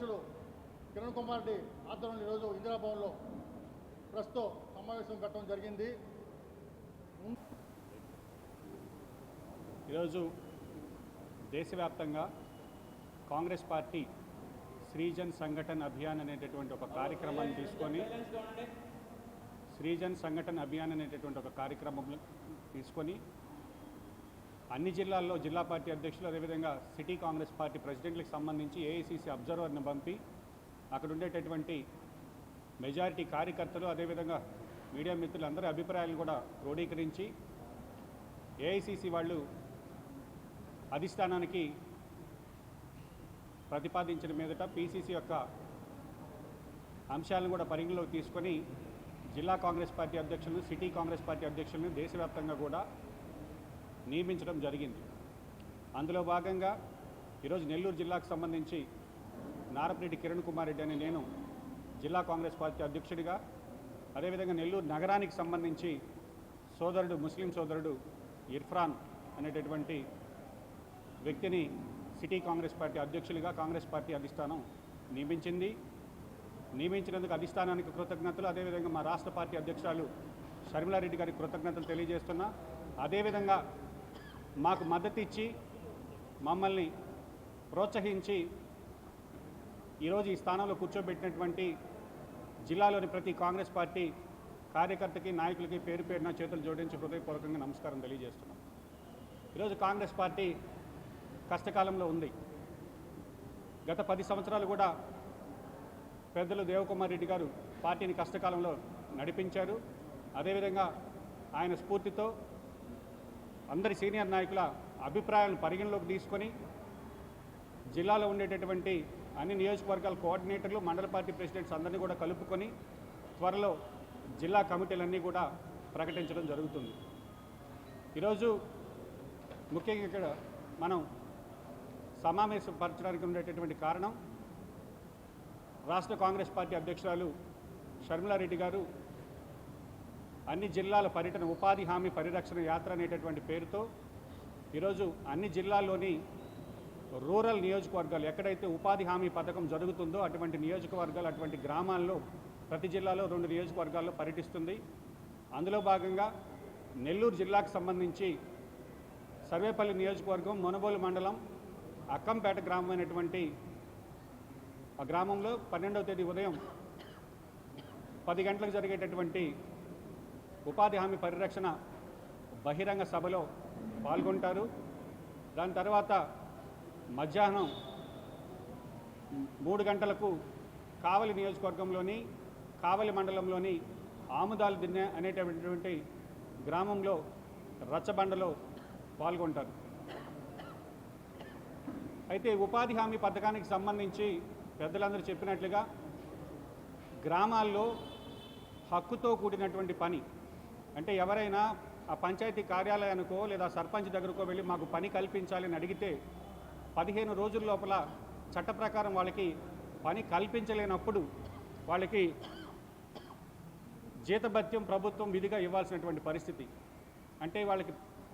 అధ్యక్షుడు కిరణ్ కుమార్ రెడ్డి ఆధ్వర్యంలో ఈరోజు ఇందిరాభవన్లో ప్రస్తుతం సమావేశం పెట్టడం జరిగింది. ఈరోజు దేశవ్యాప్తంగా కాంగ్రెస్ పార్టీ శ్రీజన్ సంఘటన్ అభియాన్ అనేటటువంటి ఒక కార్యక్రమాన్ని తీసుకొని శ్రీజన్ సంఘటన్ అభియాన్ అనేటటువంటి ఒక కార్యక్రమం తీసుకొని అన్ని జిల్లాల్లో జిల్లా పార్టీ అధ్యక్షులు అదేవిధంగా సిటీ కాంగ్రెస్ పార్టీ ప్రెసిడెంట్లకు సంబంధించి ఏఐసిసి అబ్జర్వర్ని పంపి అక్కడ ఉండేటటువంటి మెజారిటీ కార్యకర్తలు అదేవిధంగా మీడియా మిత్రులు అందరి అభిప్రాయాలు కూడా క్రోడీకరించి ఏఐసిసి వాళ్ళు అధిష్టానానికి ప్రతిపాదించిన మీదట పీసీసీ యొక్క అంశాలను కూడా పరిగణలోకి తీసుకొని జిల్లా కాంగ్రెస్ పార్టీ అధ్యక్షులను సిటీ కాంగ్రెస్ పార్టీ అధ్యక్షులను దేశవ్యాప్తంగా కూడా నియమించడం జరిగింది. అందులో భాగంగా ఈరోజు నెల్లూరు జిల్లాకు సంబంధించి నారపరెడ్డి కిరణ్ కుమార్ రెడ్డి అని నేను జిల్లా కాంగ్రెస్ పార్టీ అధ్యక్షుడిగా అదేవిధంగా నెల్లూరు నగరానికి సంబంధించి సోదరుడు ముస్లిం సోదరుడు ఇర్ఫాన్ అనేటటువంటి వ్యక్తిని సిటీ కాంగ్రెస్ పార్టీ అధ్యక్షులుగా కాంగ్రెస్ పార్టీ అధిష్టానం నియమించింది. నియమించినందుకు అధిష్టానానికి కృతజ్ఞతలు. అదేవిధంగా మా రాష్ట్ర పార్టీ అధ్యక్షురాలు షర్మిలారెడ్డి గారికి కృతజ్ఞతలు తెలియజేస్తున్నా. అదేవిధంగా మాకు మద్దతు ఇచ్చి మమ్మల్ని ప్రోత్సహించి ఈరోజు ఈ స్థానంలో కూర్చోబెట్టినటువంటి జిల్లాలోని ప్రతి కాంగ్రెస్ పార్టీ కార్యకర్తకి నాయకులకి పేరు పేరున చేతులు జోడించి హృదయపూర్వకంగా నమస్కారం తెలియజేస్తున్నాం. ఈరోజు కాంగ్రెస్ పార్టీ కష్టకాలంలో ఉంది. గత పది సంవత్సరాలు కూడా పెద్దలు దేవకుమార్ రెడ్డి గారు పార్టీని కష్టకాలంలో నడిపించారు. అదేవిధంగా ఆయన స్ఫూర్తితో అందరి సీనియర్ నాయకుల అభిప్రాయాలను పరిగణలోకి తీసుకొని జిల్లాలో ఉండేటటువంటి అన్ని నియోజకవర్గాల కోఆర్డినేటర్లు మండల పార్టీ ప్రెసిడెంట్స్ అందరినీ కూడా కలుపుకొని త్వరలో జిల్లా కమిటీలన్నీ కూడా ప్రకటించడం జరుగుతుంది. ఈరోజు ముఖ్యంగా ఇక్కడ మనం సమావేశపరచడానికి ఉండేటటువంటి కారణం రాష్ట్ర కాంగ్రెస్ పార్టీ అధ్యక్షురాలు షర్మిలారెడ్డి గారు అన్ని జిల్లాల పర్యటన ఉపాధి హామీ పరిరక్షణ యాత్ర అనేటటువంటి పేరుతో ఈరోజు అన్ని జిల్లాల్లోని రూరల్ నియోజకవర్గాలు ఎక్కడైతే ఉపాధి హామీ పథకం జరుగుతుందో అటువంటి నియోజకవర్గాలు అటువంటి గ్రామాల్లో ప్రతి జిల్లాలో రెండు నియోజకవర్గాల్లో పర్యటిస్తుంది. అందులో భాగంగా నెల్లూరు జిల్లాకు సంబంధించి సర్వేపల్లి నియోజకవర్గం మునబోలు మండలం అక్కంపేట గ్రామం అయినటువంటి ఆ గ్రామంలో పన్నెండవ తేదీ ఉదయం పది గంటలకు జరిగేటటువంటి ఉపాధి హామీ పరిరక్షణ బహిరంగ సభలో పాల్గొంటారు. దాని తర్వాత మధ్యాహ్నం మూడు గంటలకు కావలి నియోజకవర్గంలోని కావలి మండలంలోని ఆముదాలు దిన్నె అనేటటువంటి గ్రామంలో రచ్చబండలో పాల్గొంటారు. అయితే ఉపాధి హామీ పథకానికి సంబంధించి పెద్దలందరూ చెప్పినట్లుగా గ్రామాల్లో హక్కుతో కూడినటువంటి పని అంటే ఎవరైనా ఆ పంచాయతీ కార్యాలయానికో లేదా సర్పంచ్ దగ్గరకో వెళ్ళి మాకు పని కల్పించాలని అడిగితే పదిహేను రోజుల లోపల చట్ట ప్రకారం వాళ్ళకి పని కల్పించలేనప్పుడు వాళ్ళకి జీతభత్యం ప్రభుత్వం విధిగా ఇవ్వాల్సినటువంటి పరిస్థితి. అంటే వాళ్ళకి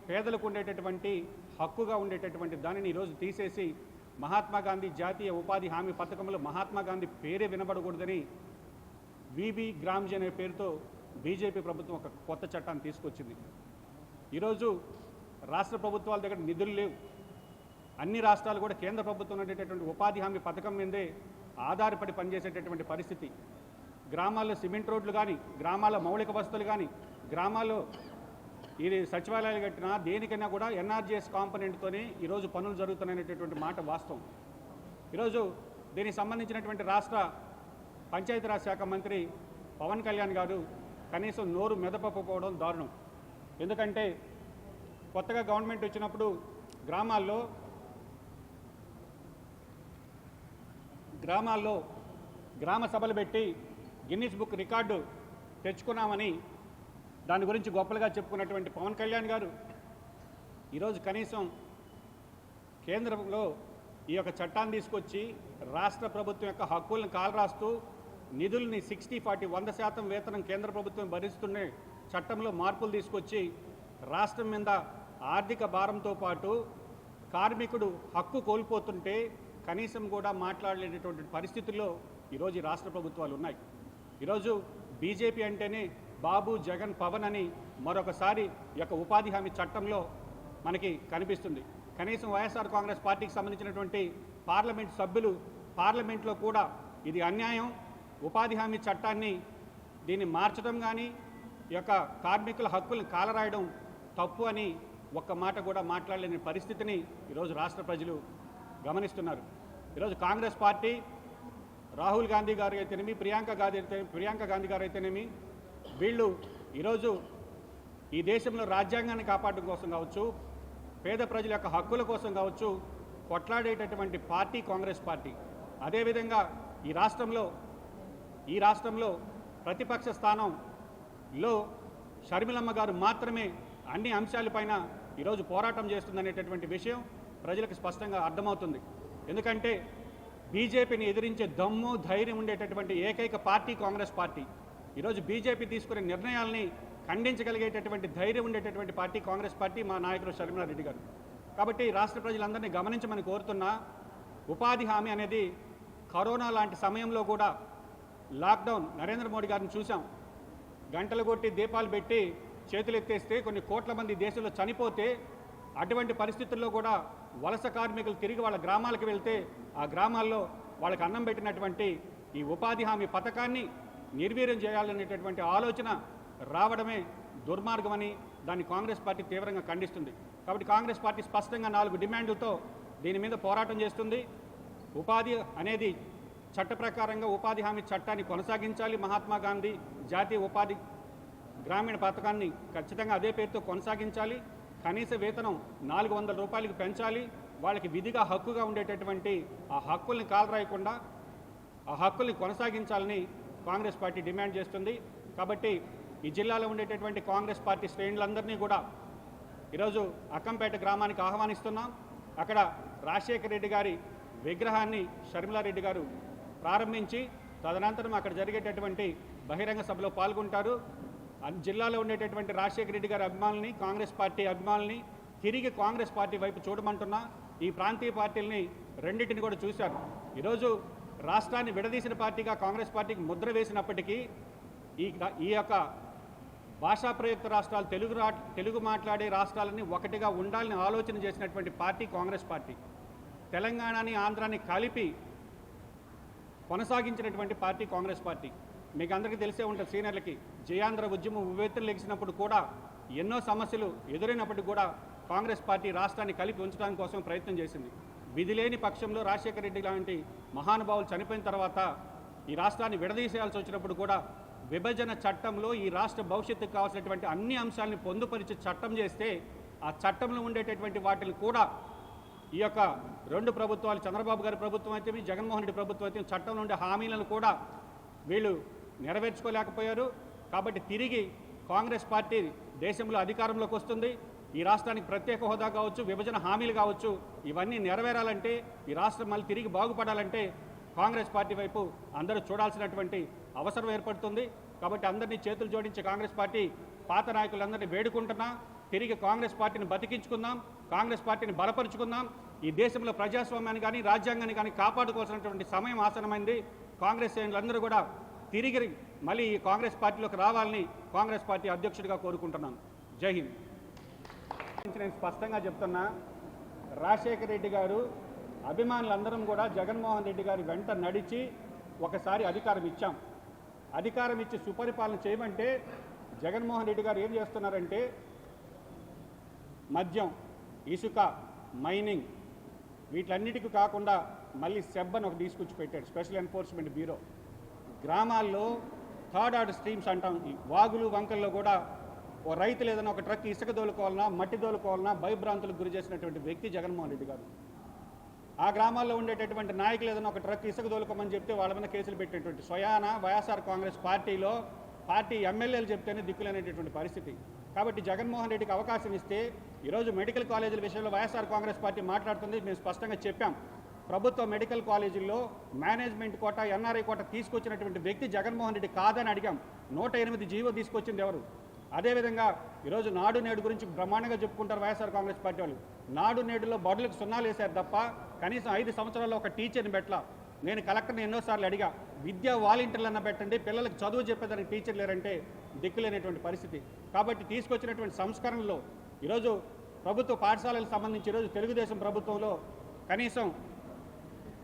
పేదలకు ఉండేటటువంటి హక్కుగా ఉండేటటువంటి దానిని ఈరోజు తీసేసి మహాత్మా గాంధీ జాతీయ ఉపాధి హామీ పథకంలో మహాత్మా గాంధీ పేరే వినబడకూడదని వీబీ గ్రామ్జీ అనే పేరుతో బీజేపీ ప్రభుత్వం ఒక కొత్త చట్టాన్ని తీసుకొచ్చింది. ఈరోజు రాష్ట్ర ప్రభుత్వాల దగ్గర నిధులు లేవు. అన్ని రాష్ట్రాలు కూడా కేంద్ర ప్రభుత్వం ఉండేటటువంటి ఉపాధి హామీ పథకం మీదే ఆధారపడి పనిచేసేటటువంటి పరిస్థితి. గ్రామాల్లో సిమెంట్ రోడ్లు కానీ గ్రామాల మౌలిక వసతులు కానీ గ్రామాల్లో ఇది సచివాలయాలు కట్టినా దేనికైనా కూడా ఎన్ఆర్జీఎస్ కాంపనెంట్తోనే ఈరోజు పనులు జరుగుతున్నాయనేటటువంటి మాట వాస్తవం. ఈరోజు దీనికి సంబంధించినటువంటి రాష్ట్ర పంచాయతీరాజ్ శాఖ మంత్రి పవన్ కళ్యాణ్ గారు కనీసం నోరు మెదపకపోవడం దారుణం. ఎందుకంటే కొత్తగా గవర్నమెంట్ వచ్చినప్పుడు గ్రామాల్లో గ్రామాల్లో గ్రామ సభలు పెట్టి గిన్నిస్ బుక్ రికార్డు తెచ్చుకున్నామని దాని గురించి గొప్పలుగా చెప్పుకున్నటువంటి పవన్ కళ్యాణ్ గారు ఈరోజు కనీసం కేంద్రంలో ఈ యొక్క చట్టాన్ని తీసుకొచ్చి రాష్ట్ర ప్రభుత్వం యొక్క హక్కులను కాలరాస్తూ నిధుల్ని సిక్స్టీ ఫార్టీ వంద శాతం వేతనం కేంద్ర ప్రభుత్వం భరిస్తున్న చట్టంలో మార్పులు తీసుకొచ్చి రాష్ట్రం మీద ఆర్థిక భారంతో పాటు కార్మికుడు హక్కు కోల్పోతుంటే కనీసం కూడా మాట్లాడలేనటువంటి పరిస్థితుల్లో ఈరోజు రాష్ట్ర ప్రభుత్వాలు ఉన్నాయి. ఈరోజు బీజేపీ అంటేనే బాబు జగన్ పవన్ అని మరొకసారి యొక్క ఉపాధి హామీ చట్టంలో మనకి కనిపిస్తుంది. కనీసం వైఎస్ఆర్ కాంగ్రెస్ పార్టీకి సంబంధించినటువంటి పార్లమెంట్ సభ్యులు పార్లమెంట్లో కూడా ఇది అన్యాయం. ఉపాధి హామీ చట్టాన్ని దీన్ని మార్చడం కానీ ఈ యొక్క కార్మికుల హక్కులను కాలరాయడం తప్పు అని ఒక్క మాట కూడా మాట్లాడలేని పరిస్థితిని ఈరోజు రాష్ట్ర ప్రజలు గమనిస్తున్నారు. ఈరోజు కాంగ్రెస్ పార్టీ రాహుల్ గాంధీ గారు అయితేనేమి ప్రియాంక గాంధీ అయితే ప్రియాంక గాంధీ గారు అయితేనేమి వీళ్ళు ఈరోజు ఈ దేశంలో రాజ్యాంగాన్ని కాపాడడం కోసం కావచ్చు పేద ప్రజల యొక్క హక్కుల కోసం కావచ్చు కొట్లాడేటటువంటి పార్టీ కాంగ్రెస్ పార్టీ. అదేవిధంగా ఈ రాష్ట్రంలో ఈ రాష్ట్రంలో ప్రతిపక్ష స్థానంలో షర్మిలమ్మ గారు మాత్రమే అన్ని అంశాలపైన ఈరోజు పోరాటం చేస్తుందనేటటువంటి విషయం ప్రజలకు స్పష్టంగా అర్థమవుతుంది. ఎందుకంటే బీజేపీని ఎదిరించే దమ్ము ధైర్యం ఉండేటటువంటి ఏకైక పార్టీ కాంగ్రెస్ పార్టీ. ఈరోజు బీజేపీ తీసుకునే నిర్ణయాల్ని ఖండించగలిగేటటువంటి ధైర్యం ఉండేటటువంటి పార్టీ కాంగ్రెస్ పార్టీ మా నాయకుడు షర్మిలారెడ్డి గారు. కాబట్టి రాష్ట్ర ప్రజలందరినీ గమనించమని కోరుతున్నా ఉపాధి హామీ అనేది కరోనా లాంటి సమయంలో కూడా లాక్డౌన్ నరేంద్ర మోడీ గారిని చూసాం గంటలు కొట్టి దీపాలు పెట్టి చేతులు ఎత్తేస్తే కొన్ని కోట్ల మంది దేశంలో చనిపోతే అటువంటి పరిస్థితుల్లో కూడా వలస కార్మికులు తిరిగి వాళ్ళ గ్రామాలకు వెళ్తే ఆ గ్రామాల్లో వాళ్ళకి అన్నం పెట్టినటువంటి ఈ ఉపాధి హామీ పథకాన్ని నిర్వీర్యం చేయాలనేటటువంటి ఆలోచన రావడమే దుర్మార్గమని దాన్ని కాంగ్రెస్ పార్టీ తీవ్రంగా ఖండిస్తుంది. కాబట్టి కాంగ్రెస్ పార్టీ స్పష్టంగా నాలుగు డిమాండ్లతో దీని మీద పోరాటం చేస్తుంది. ఉపాధి అనేది చట్ట ప్రకారంగా ఉపాధి హామీ చట్టాన్ని కొనసాగించాలి. మహాత్మా గాంధీ జాతీయ ఉపాధి గ్రామీణ పథకాన్ని ఖచ్చితంగా అదే పేరుతో కొనసాగించాలి. కనీస వేతనం నాలుగు వందల రూపాయలకు పెంచాలి. వాళ్ళకి విధిగా హక్కుగా ఉండేటటువంటి ఆ హక్కుల్ని కాలరాయకుండా ఆ హక్కుల్ని కొనసాగించాలని కాంగ్రెస్ పార్టీ డిమాండ్ చేస్తుంది. కాబట్టి ఈ జిల్లాలో ఉండేటటువంటి కాంగ్రెస్ పార్టీ శ్రేణులందరినీ కూడా ఈరోజు అక్కంపేట గ్రామానికి ఆహ్వానిస్తున్నాం. అక్కడ రాజశేఖర రెడ్డి గారి విగ్రహాన్ని షర్మిలారెడ్డి గారు ప్రారంభించి తదనంతరం అక్కడ జరిగేటటువంటి బహిరంగ సభలో పాల్గొంటారు. జిల్లాలో ఉండేటటువంటి రాజశేఖర రెడ్డి గారి అభిమానుల్ని కాంగ్రెస్ పార్టీ అభిమానుల్ని తిరిగి కాంగ్రెస్ పార్టీ వైపు చూడమంటున్నా. ఈ ప్రాంతీయ పార్టీలని రెండింటిని కూడా చూశారు. ఈరోజు రాష్ట్రాన్ని విడదీసిన పార్టీగా కాంగ్రెస్ పార్టీకి ముద్ర వేసినప్పటికీ ఈ ఈ యొక్క భాషా ప్రయుక్త రాష్ట్రాలు తెలుగు రా తెలుగు మాట్లాడే రాష్ట్రాలని ఒకటిగా ఉండాలని ఆలోచన చేసినటువంటి పార్టీ కాంగ్రెస్ పార్టీ. తెలంగాణని ఆంధ్రాని కలిపి కొనసాగించినటువంటి పార్టీ కాంగ్రెస్ పార్టీ. మీకు అందరికీ తెలిసే ఉంటుంది సీనియర్లకి జయాంధ్ర ఉద్యమం ఉవేత్తలు లెగిసినప్పుడు కూడా ఎన్నో సమస్యలు ఎదురైనప్పటికీ కూడా కాంగ్రెస్ పార్టీ రాష్ట్రాన్ని కలిపి ఉంచడానికి కోసం ప్రయత్నం చేసింది. విధి లేని పక్షంలో రాజశేఖర రెడ్డి లాంటి మహానుభావులు చనిపోయిన తర్వాత ఈ రాష్ట్రాన్ని విడదీసేయాల్సి వచ్చినప్పుడు కూడా విభజన చట్టంలో ఈ రాష్ట్ర భవిష్యత్తుకు కావాల్సినటువంటి అన్ని అంశాలను పొందుపరిచి చట్టం చేస్తే ఆ చట్టంలో ఉండేటటువంటి వాటిని కూడా ఈ యొక్క రెండు ప్రభుత్వాలు చంద్రబాబు గారి ప్రభుత్వం అయితే జగన్మోహన్ రెడ్డి ప్రభుత్వం అయితే చట్టంలో ఉండే హామీలను కూడా వీళ్ళు నెరవేర్చుకోలేకపోయారు. కాబట్టి తిరిగి కాంగ్రెస్ పార్టీ దేశంలో అధికారంలోకి వస్తుంది. ఈ రాష్ట్రానికి ప్రత్యేక హోదా కావచ్చు విభజన హామీలు కావచ్చు ఇవన్నీ నెరవేరాలంటే ఈ రాష్ట్రం మళ్ళీ తిరిగి బాగుపడాలంటే కాంగ్రెస్ పార్టీ వైపు అందరూ చూడాల్సినటువంటి అవసరం ఏర్పడుతుంది. కాబట్టి అందరినీ చేతులు జోడించి కాంగ్రెస్ పార్టీ పాత నాయకులందరినీ వేడుకుంటున్నా. తిరిగి కాంగ్రెస్ పార్టీని బతికించుకుందాం. కాంగ్రెస్ పార్టీని బలపరుచుకుందాం. ఈ దేశంలో ప్రజాస్వామ్యాన్ని కానీ రాజ్యాంగాన్ని కానీ కాపాడుకోవాల్సినటువంటి సమయం ఆసనమైంది కాంగ్రెస్ శ్రేణులందరూ కూడా తిరిగి మళ్ళీ ఈ కాంగ్రెస్ పార్టీలోకి రావాలని కాంగ్రెస్ పార్టీ అధ్యక్షుడిగా కోరుకుంటున్నాను. జై హింద్. నేను స్పష్టంగా చెప్తున్నా రాజశేఖర రెడ్డి గారు అభిమానులందరం కూడా జగన్మోహన్ రెడ్డి గారి వెంట నడిచి ఒకసారి అధికారం ఇచ్చాం. అధికారం ఇచ్చి సుపరిపాలన చేయమంటే జగన్మోహన్ రెడ్డి గారు ఏం చేస్తున్నారంటే మద్యం ఇసుక మైనింగ్ వీటన్నిటికీ కాకుండా మళ్ళీ సెబ్ అని ఒక తీసుకొచ్చి పెట్టాడు స్పెషల్ ఎన్ఫోర్స్మెంట్ బ్యూరో. గ్రామాల్లో థర్డ్ ఆర్డర్ స్ట్రీమ్స్ అంటాం. ఈ వాగులు వంకల్లో కూడా ఓ రైతులు ఏదైనా ఒక ట్రక్ ఇసుక దోలుకోవాలన్నా మట్టి దోలుకోవాలన్నా భయభ్రాంతులకు గురి చేసినటువంటి వ్యక్తి జగన్మోహన్ రెడ్డి గారు. ఆ గ్రామాల్లో ఉండేటటువంటి నాయకులు ఏదైనా ఒక ట్రక్ ఇసుక దోలుకోమని చెప్తే వాళ్ళ మీద కేసులు పెట్టేటువంటి స్వయాన వైఎస్ఆర్ కాంగ్రెస్ పార్టీలో పార్టీ ఎమ్మెల్యేలు చెప్తేనే దిక్కులనేటటువంటి పరిస్థితి. కాబట్టి జగన్మోహన్ రెడ్డికి అవకాశం ఇస్తే ఈరోజు మెడికల్ కాలేజీల విషయంలో వైఎస్ఆర్ కాంగ్రెస్ పార్టీ మాట్లాడుతుంది మేము స్పష్టంగా చెప్పాం. ప్రభుత్వ మెడికల్ కాలేజీల్లో మేనేజ్మెంట్ కోట ఎన్ఆర్ఐ కోట తీసుకొచ్చినటువంటి వ్యక్తి జగన్మోహన్ రెడ్డి కాదని అడిగాం. నూట ఎనిమిది జీవో తీసుకొచ్చింది ఎవరు? అదేవిధంగా ఈరోజు నాడు నేడు గురించి బ్రహ్మాండంగా చెప్పుకుంటారు వైఎస్ఆర్ కాంగ్రెస్ పార్టీ వాళ్ళు. నాడు నేడులో బడులకు సున్నాలు వేశారు తప్ప కనీసం ఐదు సంవత్సరాల్లో ఒక టీచర్ని పెట్టలా. నేను కలెక్టర్ని ఎన్నోసార్లు అడిగా విద్యా వాలంటీర్లన్న పెట్టండి పిల్లలకు చదువు చెప్పేదానికి టీచర్ లేరంటే దిక్కులేనటువంటి పరిస్థితి. కాబట్టి తీసుకొచ్చినటువంటి సంస్కరణలో ఈరోజు ప్రభుత్వ పాఠశాలలకు సంబంధించి ఈరోజు తెలుగుదేశం ప్రభుత్వంలో కనీసం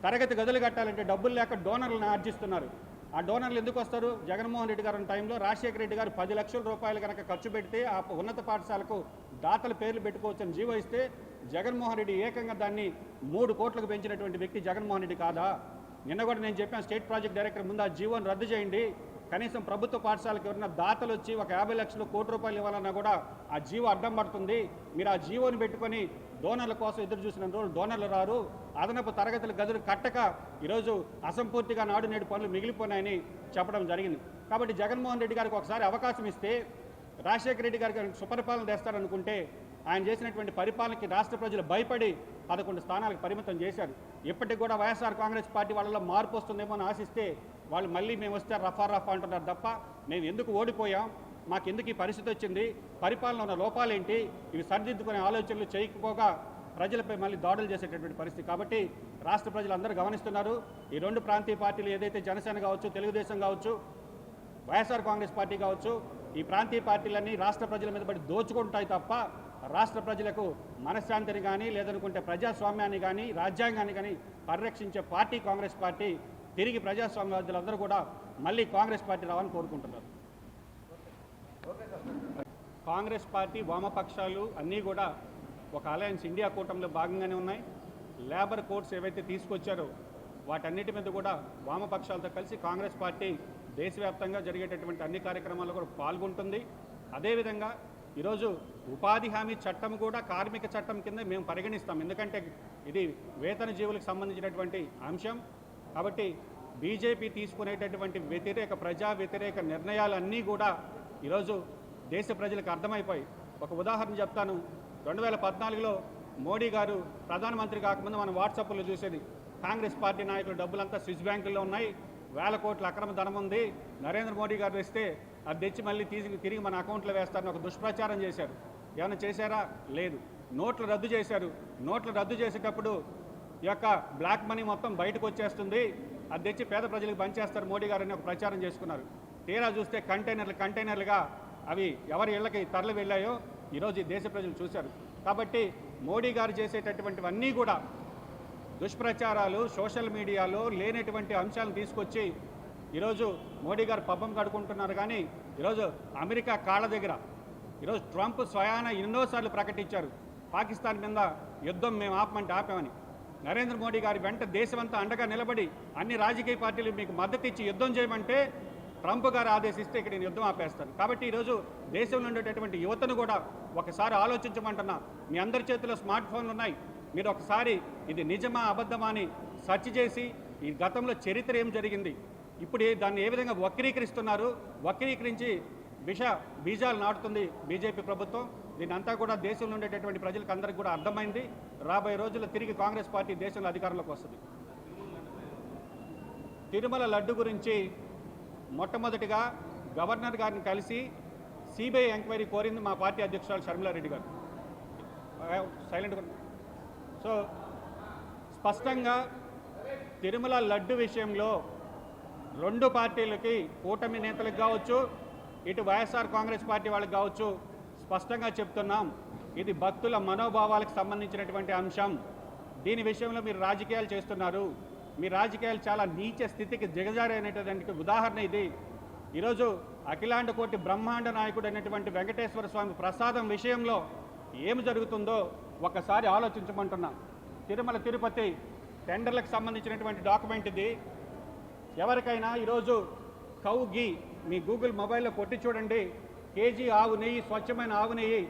తరగతి గదులు కట్టాలంటే డబ్బులు లేక డోనర్లను ఆర్జిస్తున్నారు. ఆ డోనర్లు ఎందుకు వస్తారు? జగన్మోహన్ రెడ్డి గారి టైంలో రాజశేఖర రెడ్డి గారు పది లక్షల రూపాయలు కనుక ఖర్చు పెడితే ఆ ఉన్నత పాఠశాలకు దాతల పేర్లు పెట్టుకోవచ్చని జీవో ఇస్తే జగన్మోహన్ రెడ్డి ఏకంగా దాన్ని మూడు కోట్లకు పెంచినటువంటి వ్యక్తి జగన్మోహన్ రెడ్డి కాదా? నిన్న కూడా నేను చెప్పాను స్టేట్ ప్రాజెక్ట్ డైరెక్టర్ ముందు ఆ జీవోని రద్దు చేయండి. కనీసం ప్రభుత్వ పాఠశాలకు ఎవరైనా దాతలు వచ్చి ఒక యాభై లక్షలు కోటి రూపాయలు ఇవ్వాలన్నా కూడా ఆ జీవో అడ్డం పడుతుంది. మీరు ఆ జీవోని పెట్టుకొని డోనర్ల కోసం ఎదురు చూసిన రోజులు డోనర్లు రారు. అదనపు తరగతుల గదులు కట్టక ఈరోజు అసంపూర్తిగా నాడు నేడు పనులు మిగిలిపోయినాయని చెప్పడం జరిగింది. కాబట్టి జగన్మోహన్ రెడ్డి గారికి ఒకసారి అవకాశం ఇస్తే రాజశేఖర రెడ్డి గారికి సుపరిపాలన తెస్తారనుకుంటే ఆయన చేసినటువంటి పరిపాలనకి రాష్ట్ర ప్రజలు భయపడి పదకొండు స్థానాలకు పరిమితం చేశారు. ఇప్పటికి కూడా వైఎస్ఆర్ కాంగ్రెస్ పార్టీ వాళ్ళలో మార్పు వస్తుందేమో అని ఆశిస్తే వాళ్ళు మళ్ళీ మేము వస్తే రఫా రఫా అంటున్నారు తప్ప మేము ఎందుకు ఓడిపోయాం? మాకు ఎందుకు ఈ పరిస్థితి వచ్చింది? పరిపాలన ఉన్న లోపాలేంటి ఇవి సరిదిద్దుకునే ఆలోచనలు చేయకపోగా ప్రజలపై మళ్ళీ దాడులు చేసేటటువంటి పరిస్థితి. కాబట్టి రాష్ట్ర ప్రజలు అందరూ గమనిస్తున్నారు. ఈ రెండు ప్రాంతీయ పార్టీలు ఏదైతే జనసేన కావచ్చు తెలుగుదేశం కావచ్చు వైఎస్ఆర్ కాంగ్రెస్ పార్టీ కావచ్చు ఈ ప్రాంతీయ పార్టీలన్నీ రాష్ట్ర ప్రజల మీద పడి దోచుకుంటాయి తప్ప రాష్ట్ర ప్రజలకు మనశ్శాంతిని కానీ లేదనుకుంటే ప్రజాస్వామ్యాన్ని కానీ రాజ్యాంగాన్ని కానీ పరిరక్షించే పార్టీ కాంగ్రెస్ పార్టీ తిరిగి ప్రజాస్వామ్యవాదులందరూ కూడా మళ్ళీ కాంగ్రెస్ పార్టీ రావాలని కోరుకుంటున్నారు. కాంగ్రెస్ పార్టీ వామపక్షాలు అన్నీ కూడా ఒక అలయన్స్ ఇండియా కూటమిలో భాగంగానే ఉన్నాయి. లేబర్ కోడ్స్ ఏవైతే తీసుకొచ్చారో వాటన్నిటి మీద కూడా వామపక్షాలతో కలిసి కాంగ్రెస్ పార్టీ దేశవ్యాప్తంగా జరిగేటటువంటి అన్ని కార్యక్రమాల్లో కూడా పాల్గొంటుంది. అదేవిధంగా ఈరోజు ఉపాధి హామీ చట్టం కూడా కార్మిక చట్టం కింద మేము పరిగణిస్తాం. ఎందుకంటే ఇది వేతన జీవులకు సంబంధించినటువంటి అంశం. కాబట్టి బీజేపీ తీసుకునేటటువంటి వ్యతిరేక ప్రజా వ్యతిరేక నిర్ణయాలన్నీ కూడా ఈరోజు దేశ ప్రజలకు అర్థమైపోయి. ఒక ఉదాహరణ చెప్తాను. రెండు వేల పద్నాలుగులో మోడీ గారు ప్రధానమంత్రి కాకముందు మనం వాట్సాప్లో చూసేది. కాంగ్రెస్ పార్టీ నాయకులు డబ్బులంతా స్విస్ బ్యాంకుల్లో ఉన్నాయి. వేల కోట్ల అక్రమ ధనం ఉంది. నరేంద్ర మోడీ గారు ఇస్తే అది తెచ్చి మళ్ళీ తీసి తిరిగి మన అకౌంట్లో వేస్తారని ఒక దుష్ప్రచారం చేశారు. ఏమైనా చేశారా? లేదు. నోట్లు రద్దు చేశారు. నోట్లు రద్దు చేసేటప్పుడు ఈ యొక్క బ్లాక్ మనీ మొత్తం బయటకు వచ్చేస్తుంది. అది తెచ్చి పేద ప్రజలకు పంచేస్తారు మోడీ గారని ఒక ప్రచారం చేసుకున్నారు. తీరా చూస్తే కంటైనర్లు కంటైనర్లుగా అవి ఎవరి ఇళ్ళకి తరలి వెళ్ళాయో ఈరోజు ఈ దేశ ప్రజలు చూశారు. కాబట్టి మోడీ గారు చేసేటటువంటివన్నీ కూడా దుష్ప్రచారాలు సోషల్ మీడియాలో లేనటువంటి అంశాలను తీసుకొచ్చి ఈరోజు మోడీ గారు పబ్బం కడుకుంటున్నారు. కానీ ఈరోజు అమెరికా కాళ్ళ దగ్గర ఈరోజు ట్రంప్ స్వయాన ఎన్నోసార్లు ప్రకటించారు. పాకిస్తాన్ మీద యుద్ధం మేము ఆపమంటే ఆపామని. నరేంద్ర మోడీ గారి వెంట దేశమంతా అండగా నిలబడి అన్ని రాజకీయ పార్టీలు మీకు మద్దతు ఇచ్చి యుద్ధం చేయమంటే ట్రంప్ గారు ఆదేశిస్తే ఇక్కడ నేను యుద్ధం ఆపేస్తాను. కాబట్టి ఈరోజు దేశంలో ఉండేటటువంటి యువతను కూడా ఒకసారి ఆలోచించమంటున్నా. మీ అందరి చేతిలో స్మార్ట్ ఫోన్లు ఉన్నాయి. మీరు ఒకసారి ఇది నిజమా అబద్ధమా అని సెర్చ్ చేసి ఈ గతంలో చరిత్ర ఏం జరిగింది? ఇప్పుడు దాన్ని ఏ విధంగా వక్రీకరిస్తున్నారు? వక్రీకరించి విష బీజాలు నాటుతుంది బీజేపీ ప్రభుత్వం. దీని అంతా కూడా దేశంలో ఉండేటటువంటి ప్రజలకు అందరికీ కూడా అర్థమైంది. రాబోయే రోజుల్లో తిరిగి కాంగ్రెస్ పార్టీ దేశంలో అధికారంలోకి వస్తుంది. తిరుమల లడ్డు గురించి మొట్టమొదటిగా గవర్నర్ గారిని కలిసి సిబిఐ ఎంక్వైరీ కోరింది మా పార్టీ అధ్యక్షురాలు షర్మిలారెడ్డి గారు. సైలెంట్ సో స్పష్టంగా తిరుమల లడ్డు విషయంలో రెండు పార్టీలకి కూటమి నేతలకు కావచ్చు ఇటు వైఎస్ఆర్ కాంగ్రెస్ పార్టీ వాళ్ళకి కావచ్చు స్పష్టంగా చెప్తున్నాం ఇది భక్తుల మనోభావాలకు సంబంధించినటువంటి అంశం. దీని విషయంలో మీరు రాజకీయాలు చేస్తున్నారు. మీ రాజకీయాలు చాలా నీచ స్థితికి దిగజారైనటువంటి ఉదాహరణ ఇది. ఈరోజు అఖిలాండ కోటి బ్రహ్మాండ నాయకుడు అయినటువంటి వెంకటేశ్వర స్వామి ప్రసాదం విషయంలో ఏమి జరుగుతుందో ఒకసారి ఆలోచించమంటున్నా. తిరుమల తిరుపతి టెండర్లకు సంబంధించినటువంటి డాక్యుమెంట్ ఇది. ఎవరికైనా ఈరోజు కౌ గీ మీ గూగుల్ మొబైల్లో కొట్టి చూడండి. కేజీ ఆవు నెయ్యి స్వచ్ఛమైన ఆవు నెయ్యి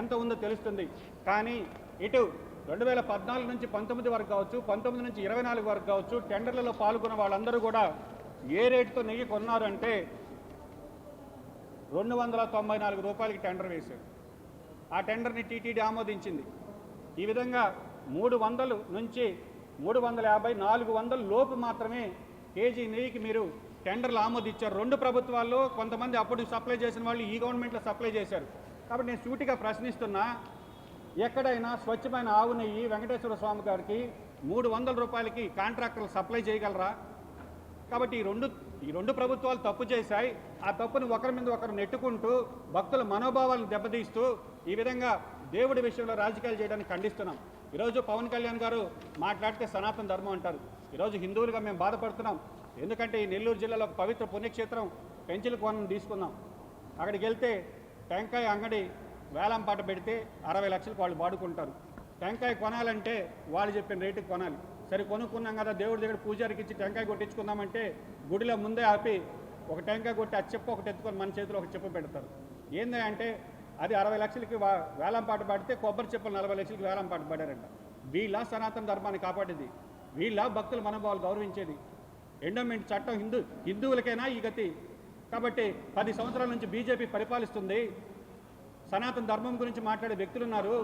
ఎంత ఉందో తెలుస్తుంది. కానీ ఇటు రెండు వేల పద్నాలుగు నుంచి పంతొమ్మిది వరకు కావచ్చు పంతొమ్మిది నుంచి ఇరవై నాలుగు వరకు కావచ్చు టెండర్లలో పాల్గొన్న వాళ్ళందరూ కూడా ఏ రేటుతో నెయ్యి కొన్నారు అంటే రెండు వందల తొంభై నాలుగు రూపాయలకి టెండర్ వేశారు. ఆ టెండర్ని టీటీడీ ఆమోదించింది. ఈ విధంగా మూడు వందలు నుంచి మూడు వందల యాభై నాలుగు వందల లోపు మాత్రమే కేజీ నెయ్యికి మీరు టెండర్లు ఆమోదించారు. రెండు ప్రభుత్వాల్లో కొంతమంది అప్పుడు సప్లై చేసిన వాళ్ళు ఈ గవర్నమెంట్లో సప్లై చేశారు. కాబట్టి నేను సూటిగా ప్రశ్నిస్తున్నా ఎక్కడైనా స్వచ్ఛమైన ఆవు నెయ్యి వెంకటేశ్వర స్వామి గారికి మూడు వందల రూపాయలకి కాంట్రాక్టర్లు సప్లై చేయగలరా? కాబట్టి ఈ రెండు ఈ రెండు ప్రభుత్వాలు తప్పు చేశాయి. ఆ తప్పును ఒకరి మీద ఒకరు నెట్టుకుంటూ భక్తుల మనోభావాలను దెబ్బతీస్తూ ఈ విధంగా దేవుడి విషయంలో రాజకీయాలు చేయడానికి ఖండిస్తున్నాం. ఈరోజు పవన్ కళ్యాణ్ గారు మాట్లాడితే సనాతన ధర్మం అంటారు. ఈరోజు హిందువులుగా మేము బాధపడుతున్నాం. ఎందుకంటే ఈ నెల్లూరు జిల్లాలో ఒక పవిత్ర పుణ్యక్షేత్రం పెంచుల కోణం తీసుకుందాం. అక్కడికి వెళ్తే టెంకాయ అంగడి వేలం పాట పెడితే అరవై లక్షలకు వాళ్ళు వాడుకుంటారు. టెంకాయ కొనాలంటే వాళ్ళు చెప్పిన రేటుకి కొనాలి. సరే కొనుక్కున్నాం కదా దేవుడి దగ్గర పూజారికి ఇచ్చి టెంకాయ కొట్టించుకుందామంటే గుడిలో ముందే ఆపి ఒక టెంకాయ కొట్టి ఆ చెప్పు ఒకటి ఎత్తుకొని మన చేతిలో ఒక చెప్పు పెడతారు. ఏంది అంటే అది అరవై లక్షలకి వేలంపాట వేలం పాట పాడితే కొబ్బరి చెప్పులు నలభై లక్షలకి వేలం పాట పాడారంట. వీళ్ళ సనాతన ధర్మాన్ని కాపాడేది. వీళ్ళ భక్తుల మనోభావాలు గౌరవించేది. ఎండోమెంట్ చట్టం హిందూ హిందువులకైనా ఈ గతి? కాబట్టి పది సంవత్సరాల నుంచి బీజేపీ పరిపాలిస్తుంది. సనాతన ధర్మం గురించి మాట్లాడే వ్యక్తులు ఉన్నారు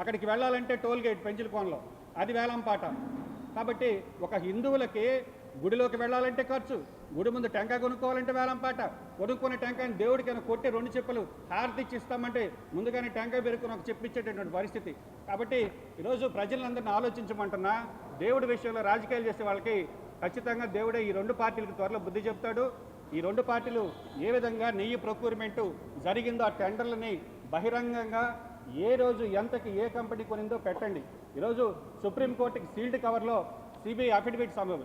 అక్కడికి వెళ్ళాలంటే టోల్ గేట్ పెంచులకోనలో అది వేలంపాట కాబట్టి ఒక హిందువులకి గుడిలోకి వెళ్ళాలంటే ఖర్చు. గుడి ముందు టెంకాయ కొనుక్కోవాలంటే వేలంపాట కొనుక్కున్న టెంకాయని దేవుడికైనా కొట్టి రెండు చెప్పులు హారతి ఇస్తామంటే ముందుగానే టెంకాయ పెరుక్కుని ఒక చెప్పిచ్చేటటువంటి పరిస్థితి. కాబట్టి ఈరోజు ప్రజలందరినీ ఆలోచించమంటున్నా. దేవుడి విషయంలో రాజకీయాలు చేసే వాళ్ళకి ఖచ్చితంగా దేవుడే ఈ రెండు పార్టీలకు త్వరలో బుద్ధి చెప్తాడు. ఈ రెండు పార్టీలు ఏ విధంగా నెయ్యి ప్రొక్యూర్మెంటు జరిగిందో ఆ టెండర్లని బహిరంగంగా ఏ రోజు ఎంతకి ఏ కంపెనీ కొనిందో పెట్టండి. ఈరోజు సుప్రీంకోర్టుకి సీల్డ్ కవర్లో సిబిఐ అఫిడవిట్ సమ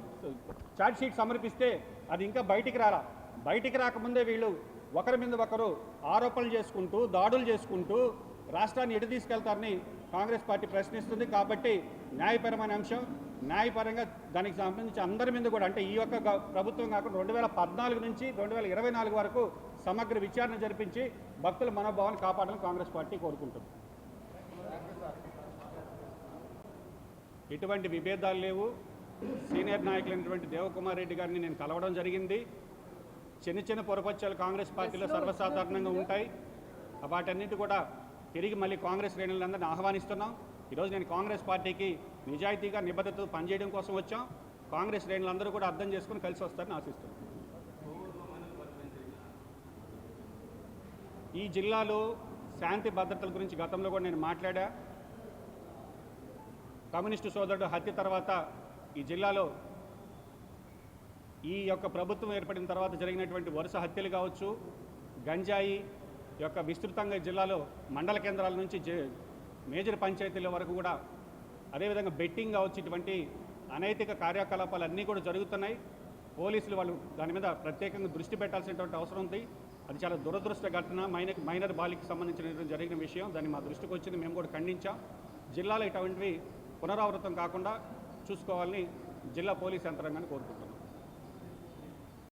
షీట్ సమర్పిస్తే అది ఇంకా బయటికి రాలా బయటికి రాకముందే వీళ్ళు ఒకరి మీద ఒకరు ఆరోపణలు చేసుకుంటూ దాడులు చేసుకుంటూ రాష్ట్రాన్ని ఎటు తీసుకెళ్తారని కాంగ్రెస్ పార్టీ ప్రశ్నిస్తుంది. కాబట్టి న్యాయపరమైన అంశం న్యాయపరంగా దానికి సంబంధించి అందరి మీద కూడా అంటే ఈ యొక్క ప్రభుత్వం కాకుండా రెండు వేల పద్నాలుగు నుంచి రెండు వేల ఇరవై నాలుగు వరకు సమగ్ర విచారణ జరిపించి భక్తుల మనోభావాన్ని కాపాడాలని కాంగ్రెస్ పార్టీ కోరుకుంటుంది. ఎటువంటి విభేదాలు లేవు. సీనియర్ నాయకులైనటువంటి దేవకుమార్ రెడ్డి గారిని నేను కలవడం జరిగింది. చిన్న చిన్న పొరపచ్చాలు కాంగ్రెస్ పార్టీలో సర్వసాధారణంగా ఉంటాయి. వాటన్నిటి కూడా తిరిగి మళ్ళీ కాంగ్రెస్ శ్రేణులందరినీ ఆహ్వానిస్తున్నాం. ఈరోజు నేను కాంగ్రెస్ పార్టీకి నిజాయితీగా నిబద్ధతతో పనిచేయడం కోసం వచ్చాం. కాంగ్రెస్ శ్రేణులందరూ కూడా అర్థం చేసుకుని కలిసి వస్తారని ఆశిస్తున్నాం. ఈ జిల్లాలో శాంతి భద్రతల గురించి గతంలో కూడా నేను మాట్లాడా. కమ్యూనిస్టు సోదరుడు హత్య తర్వాత ఈ జిల్లాలో ఈ యొక్క ప్రభుత్వం ఏర్పడిన తర్వాత జరిగినటువంటి వరుస హత్యలు కావచ్చు గంజాయి యొక్క విస్తృతంగా జిల్లాలో మండల కేంద్రాల నుంచి జే- మేజర్ పంచాయతీల వరకు కూడా అదేవిధంగా బెట్టింగ్ కావచ్చు ఇటువంటి అనైతిక కార్యకలాపాలు అన్నీ కూడా జరుగుతున్నాయి. పోలీసులు వాళ్ళు దాని మీద ప్రత్యేకంగా దృష్టి పెట్టాల్సినటువంటి అవసరం ఉంది. అది చాలా దురదృష్ట ఘటన. మైనర్ మైనర్ బాలికి సంబంధించిన జరిగిన విషయం. దాన్ని మా దృష్టికి వచ్చింది. మేము కూడా ఖండించాం. జిల్లాలో ఇటువంటివి పునరావృతం కాకుండా చూసుకోవాలని జిల్లా పోలీస్ యంత్రాంగాన్ని కోరుకుంటున్నాం.